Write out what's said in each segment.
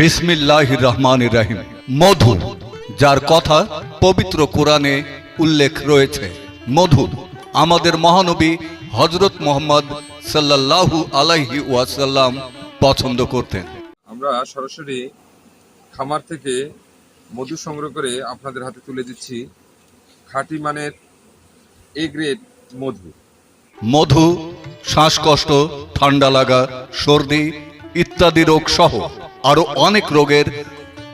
বিসমিল্লাহ রহমান রাহিম। মধু যার কথা পবিত্র কোরআনে উল্লেখ রয়েছে। মধু আমাদের মহানবী হজরত মোহাম্মদ সাল্লাল্লাহু আলাইহি ওয়াসাল্লাম পছন্দ করতেন। আমরা সরাসরি খামার থেকে মধু সংগ্রহ করে আপনাদের হাতে তুলে দিচ্ছি খাঁটি মানের এ গ্রেড মধু। মধু শ্বাসকষ্ট ঠান্ডা লাগা সর্দি ইত্যাদি রোগ সহ আরও অনেক রোগের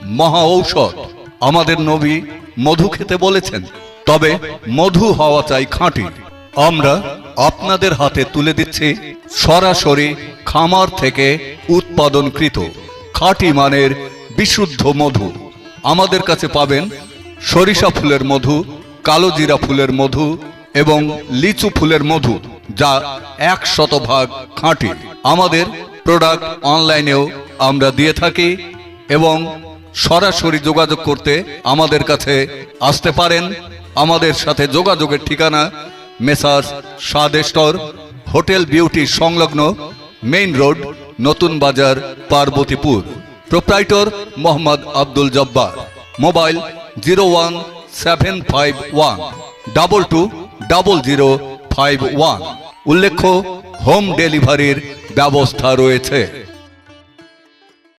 মহা ঔষধ আমাদের নবী মধু খেতে বলেছেন। তবে মধু হওয়া চাই খাঁটি। আমরা আপনাদের হাতে তুলে দিচ্ছি সরাসরি খামার থেকে উৎপাদনকৃত খাঁটি মানের বিশুদ্ধ মধু। আমাদের কাছে পাবেন সরিষা ফুলের মধু, কালো জিরা ফুলের মধু এবং লিচু ফুলের মধু, যা এক শতভাগ খাঁটি। আমাদের প্রোডাক্ট অনলাইনেও আমরা দিয়ে থাকি এবং সরাসরি যোগাযোগ করতে আমাদের কাছে আসতে পারেন। আমাদের সাথে যোগাযোগের ঠিকানা মেসার্স স্বাদেষ্টর হোটেল বিউটি সংলগ্ন মেইন রোড, নতুন বাজার, Parbatipur. Proprietor Mohammad Abdul Jabbar. Mobile zero one seven five one double two double zero five one. উল্লেখ্য, হোম ডেলিভারির ব্যবস্থা রয়েছে।